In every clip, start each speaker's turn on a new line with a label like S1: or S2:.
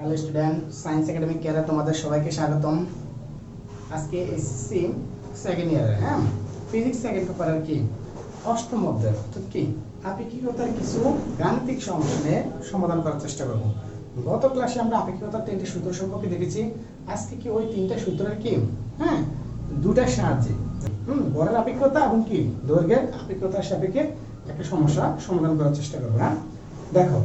S1: Hello student science academy কেয়ারে তোমাদের সবাইকে স্বাগতম। আজকে এসএসসি সেকেন্ড ইয়ারে হ্যাঁ? ফিজিক্স সেকেন্ড পেপারের কি? অষ্টম অধ্যায়, অর্থাৎ কি? আপেক্ষিকতার কিছু গাণিতিক সমস্যা সমাধান করার চেষ্টা করব? গত ক্লাসে আমরা আপেক্ষিকতার তিনটে সূত্র সম্পর্কে দেখেছি। আজকে কি ওই তিনটা সূত্রের কি? হ্যাঁ? দুটার সাহায্যে। হুম বরের আপেক্ষিকতা এবং কি? দৈর্ঘ্যের আপেক্ষিকতার সাপেক্ষে একটা সমস্যা সমাধান করার চেষ্টা করব হ্যাঁ? দেখো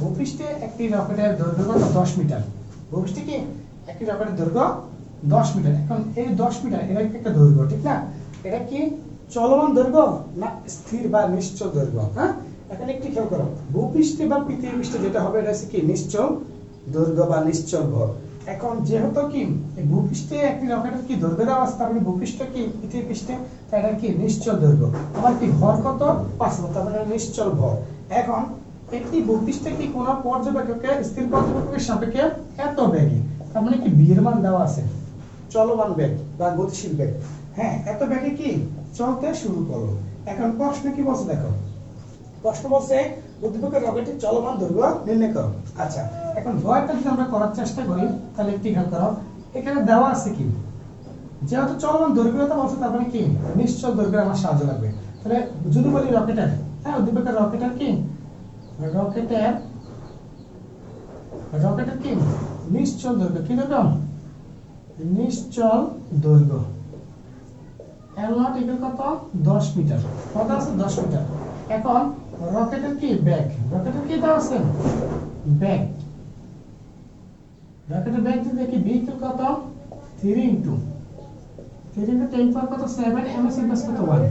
S1: ভূপৃষ্ঠে একটি রকেটের দৈর্ঘ্য দশ মিটার। এখন এই দশ মিটার একটা দৈর্ঘ্য, ঠিক না? এটা কি চলমান দৈর্ঘ্য না স্থির বা নিশ্চল দৈর্ঘ্য? হ্যাঁ? এখন একটি খেয়াল করো। ভূপৃষ্ঠে বা পৃথিবী যেটা হবে, এটা হচ্ছে কি নিশ্চল দৈর্ঘ্য বা নিশ্চল ভর। এখন যেহেতু কি ভূপৃষ্ঠে একটি রকেটের কি দৈর্ঘ্য দেওয়া আছে তার মানে ভূপৃষ্ঠ কি পৃথিবী পৃষ্ঠে এটা কি নিশ্চল দৈর্ঘ্য। আমার কি ভর কত? পাঁচ তার মানে নিশ্চল ভর। এখন একটি ভূপৃষ্ঠে কি কোনো পর্যবেক্ষকের, স্থির পর্যবেক্ষকের সাপেক্ষে এত বেগে? তার মানে কি বিয়ের মান দেওয়া আছে? চলমান বেগ বা গতিশীল বেগ। হ্যাঁ এত বেগে কি? চলতে শুরু করল। এখন প্রশ্ন কি বলছে দেখো? প্রশ্ন বলছে উদ্দীপকের রকেটের চলমান দৈর্ঘ্য নির্ণয় করো। আচ্ছা এখন ভয়টা যদি আমরা করার চেষ্টা করি, তাহলে একটি খেয়াল করো, এখানে দেওয়া আছে কি? যেহেতু চলমান দৈর্ঘ্যতা বলছে, তার মানে কি? নিশ্চল দৈর্ঘ্যের আমার সাহায্য লাগবে। তাহলে যদি বলি রকেটের হ্যাঁ উদ্দীপকের রকেটের কি? রকেটের রকেটের কি? নিশ্চল দৈর্ঘ্য কি রকম নিশ্চল দৈর্ঘ্য এল নট ইকুয়াল কত? দশ মিটার। কত আছে? দশ মিটার। এখন রকেটের কি ব্যাগ? রকেটের কি দেওয়া আছে? ব্যাগ। রকেটের ব্যাগ যদি দেখি বি ইকুয়াল কত? Three into three into ten power কত? সেভেন এম এস ইনভার্স কত? ওয়ান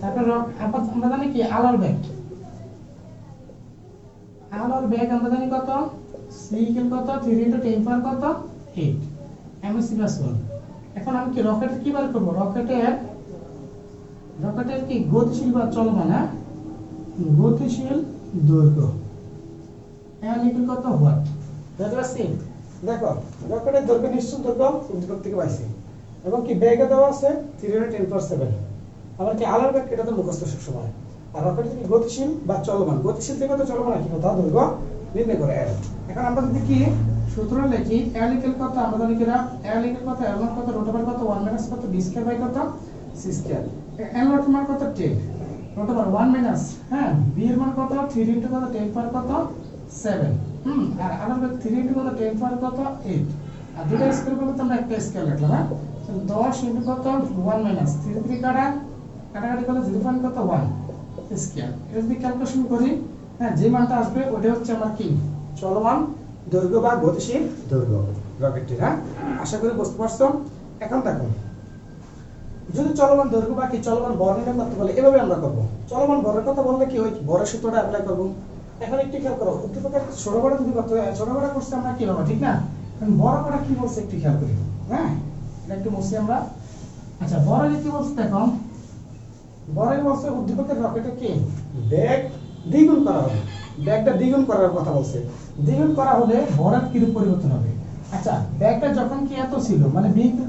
S1: তারপর আপাত আমরা জানি কি? আলোর ব্যাগ। আলোর ব্যাগ আমরা জানি কত? সি ইকুয়াল কত? থ্রি ইন্টু টেন পাওয়ার কত? Eight M S inverse one এখন আমি কি রকেটের কি বার করব? রকেটের রকেটের কি গতিশীল বা চলমান হ্যাঁ? গতিশীল দৈর্ঘ্য। এল ইকুয়াল কত? ওয়াট বুঝতে পারছি দেখো রকেটের দৈর্ঘ্য নিশ্চিত দৈর্ঘ্য উদ্দীপক থেকে পাইছি এবং কি বেগে দেওয়া আছে? থ্রি হান্ড্রেড আবার কি আলার ব্যাগ এটা তো মুখস্থ সবসময়। আর রকেটের কি গতিশীল বা চলমান, গতিশীল থেকে তো চলমান কি কথা দৈর্ঘ্য নির্ণয় করে L এখন আমরা যদি কি সূত্র লিখি L ইকুয়াল কত? আমরা জানি L ইকুয়াল কত? L নট কত? রুট কত? 1 মাইনাস কত? স্কয়ার বাই কত? স্কয়ার L নট মান কত? 10 রুট ওভার 1 মাইনাস হ্যাঁ b এর মান কত? 3 ইনটু কত? 10 পাওয়ার কত? 7 হুম, আর ব্যাগ 3 ইনটু কত? 10 পাওয়ার কত? 8 আর দুটো স্কয়ার করলে তো আমরা একটা স্কয়ার লিখলাম হ্যাঁ? 10 ইনটু কত? 1 মাইনাস 3 3 কাটা, কাটাকাটি করলে 0 পয়েন্ট কত? 1 স্কয়ার এটা যদি ক্যালকুলেশন করি হ্যাঁ যে মানটা আসবে ওটা হচ্ছে আমার কি? চলমান দৈর্ঘ্য বা গতিশীল দৈর্ঘ্য রকেটটির হ্যাঁ? আশা করি বুঝতে পারছ? এখন দেখো যদি চলমান দৈর্ঘ্য বা কি চলমান বর নির্ণয় করতে বলে এভাবে আমরা করব। চলমান বরের কথা বললে কি ওই বরের সূত্রটা অ্যাপ্লাই করব। এখন একটু খেয়াল করো উদ্দীপকের ছোট বড় যদি করতে হয় ছোট বড় করতে আমরা কি হবে ঠিক না? এখন বড় বড় কি বলছে একটু খেয়াল করি হ্যাঁ? এটা একটু মুছি আমরা। আচ্ছা বড় কি বলছে দেখো বড়ই বলছে উদ্দীপকের রকেটে কি? ব্যাগ দ্বিগুণ করা হবে। ব্যাগটা দ্বিগুণ করার কথা বলছে। দ্বিগুণ করা হলে ভরের কিরূপ পরিবর্তন হবে? আচ্ছা মানে দুইটা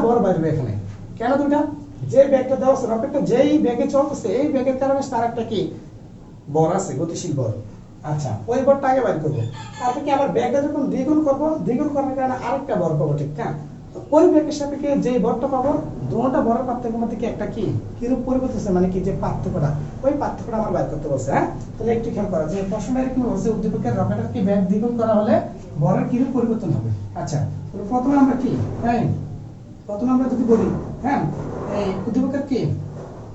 S1: ভর বাড়বে এখানে। কেন দুইটা? যে ব্যাগটা দেওয়া আছে যেই ব্যাগে চলতেছে, এই ব্যাগের কারণে তার একটা কি, বর আছে, গতিশীল বর। আচ্ছা ওই বরটা আগে বাইর করব। তারপর কি আবার ব্যাগটা যখন দ্বিগুণ করব, দ্বিগুণ করার কারণে আরেকটা বর পাবো, ঠিক না ওই ব্যাগের সাপেক্ষে যে বরটা পাবো, দুটা বড় পার্থক্যের মধ্যে কি একটা কি? কিরূপ পরিবর্তন হচ্ছে? মানে কি যে পার্থক্যটা? ওই পার্থক্যটা আমার বাইর করতে বলছে হ্যাঁ? তাহলে একটু খেয়াল করা যে প্রশ্নটা কি বলছে উদ্দীপকের রকেটের কি ব্যাগ দ্বিগুণ করা হলে বরের কিরূপ পরিবর্তন হবে? আচ্ছা তাহলে প্রথমে আমরা কি? হ্যাঁ প্রথমে আমরা যদি বলি হ্যাঁ এই উদ্দীপকের কি?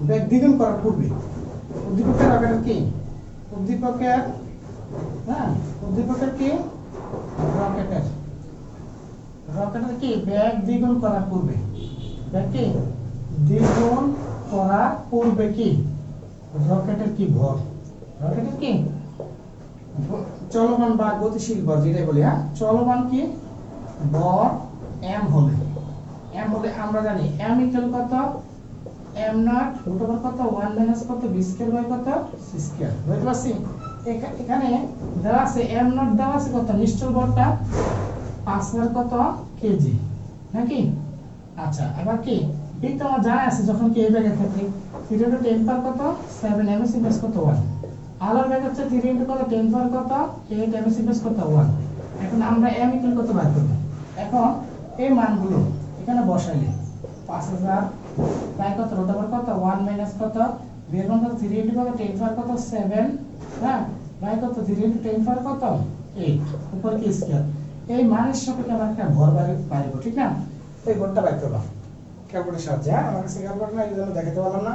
S1: ব্যাগ দ্বিগুণ করার পূর্বে। উদ্দীপকের রকেটের কি? উদ্দীপকের দ্বিগুণ করার পূর্বে। কি? রকেটের কি? ভর? রকেটের কি? চলমান বা গতিশীল ভর, যেটাই বলি হ্যাঁ? চলমান কি? ভর এম হলে এম হলে আমরা জানি এম ইকুয়াল কত? এম নট রুট ওভার কত? ওয়ান মাইনাস কত? বি বাই কত? সি স্কোয়ার বুঝতে পারছি? এখানে দেওয়া আছে এম নট দেওয়া আছে কত? নিশ্চল বলটা পাঁচ হাজার কত? কেজি। নাকি? আচ্ছা এবার কি? বি তো আমার জানা আছে যখন কি এই ব্যাগের ক্ষেত্রে। থ্রি ইন্টু টেন পার কত? সেভেন এম এস ইনভেস্ট কত? ওয়ান আলোর ব্যাগ হচ্ছে থ্রি ইন্টু কত? টেন পার কত? এইট এম এস ইনভেস্ট কত? ওয়ান এখন আমরা এম ইকুয়াল কত বার করব? এখন এই মানগুলো এখানে বসাইলে। পাঁচ হাজার তাই কত? রোড কত? ওয়ান মাইনাস কত? বিয়ের মান কত থ্রি ইন্টু কত টেন পার কত সেভেন হ্যাঁ বাই কত থ্রি ইন্টু টেন পার কত এইট উপর কি স্কোয়ার এই মানের সাপেক্ষে আমরা একটা ভর পাইব ঠিক না এই ভরটা বাইর করলাম ক্যালকুলেটার সাহায্যে হ্যাঁ আমার কাছে ক্যালকুলেটার এই জন্য দেখাতে পারলাম না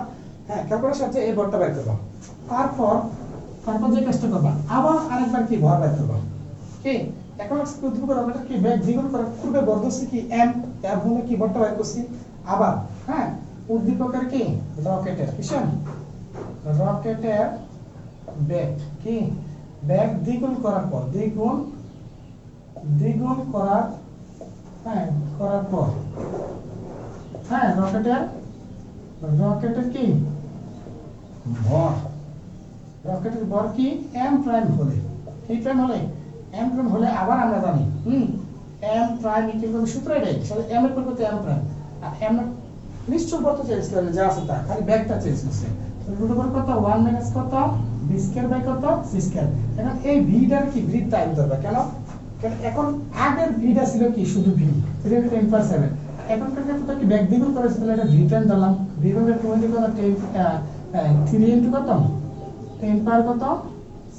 S1: হ্যাঁ ক্যালকুলেটার সাহায্যে এই ভরটা বাইর করলাম তারপর তারপর যে কাজটা করবা আবার আরেকবার কি ভর বাইর করবা কি এখন উদ্দীপক রকেটের কি ব্যাগ দ্বিগুণ করার পূর্বে বর্ধছি কি এম এর ভূমি কি ভরটা বাইর করছি আবার হ্যাঁ উদ্দীপকের কি রকেটের কিসের রকেটের ব্যাগ, কি? ব্যাগ দ্বিগুণ করার পর, দ্বিগুণ দ্বিগুণ করার হ্যাঁ করার পর। হ্যাঁ রকেটের রকেটের কি? ভর। রকেটের ভর কি? এম প্রাইম হলে। কি প্রাইম হলে? এম প্রাইম হলে আবার আমরা জানি, হুম? এম প্রাইম ইকুয়াল সূত্র এটাই। তাহলে এম এর পরিবর্তে এম প্রাইম। আর এম নিশ্চয় চেঞ্জ করে যা আছে তা, খালি ব্যাগটা করছে। রুট ওভার কত? 1 মাইনাস কত? স্কয়ার বাই কত? স্কয়ার এখন এই কি টাইম ধরবে? কেন? কারণ এখন আগের ভিটা ছিল কি? শুধু ভি 3 10 পার 7 এখনকার ক্ষেত্রে কি ব্যাক দ্বিগুণ এটা ভি টাইম দিলাম ভি এর 20 কত? 10 3 ইনটু কত? 10 পার কত?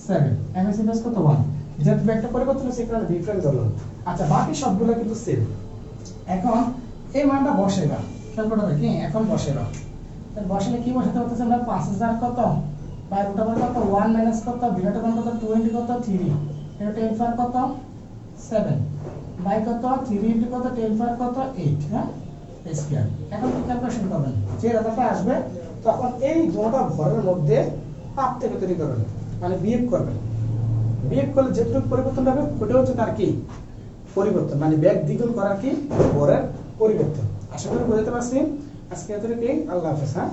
S1: 7 এমএস ইনভার্স কত? 1 যেহেতু ব্যাকটা পরিবর্তন হচ্ছে এখানে আচ্ছা বাকি সবগুলো কিন্তু সেম এখন এই মানটা বসে না ক্যালকুলেটরে কি এখন বসে না বসালে কি বসাতে হতেছে আমরা পাঁচ হাজার কত? বাই রুট ওভার কত? ওয়ান মাইনাস কত? বিরাট মান কত? টোয়েন্টি কত? থ্রি এটা টেন ফার কত? সেভেন বাই কত? থ্রি ইন্টু কত? টেন ফার কত? এইট হ্যাঁ? স্কোয়ার এখন কি ক্যালকুলেশন করবেন? যে রেজাল্টটা আসবে, তখন এই দুটা ভরের মধ্যে পাপ থেকে তৈরি করবেন। মানে বিয়োগ করবেন। বিয়োগ করলে যেটুকু পরিবর্তন হবে, ওটা হচ্ছে তার কি? পরিবর্তন। মানে ব্যাগ দ্বিগুণ করার কি? ভরের পরিবর্তন। আশা করি বোঝাতে পারছি? আজকে এতটুকুই। আল্লাহ হাফেজ হ্যাঁ?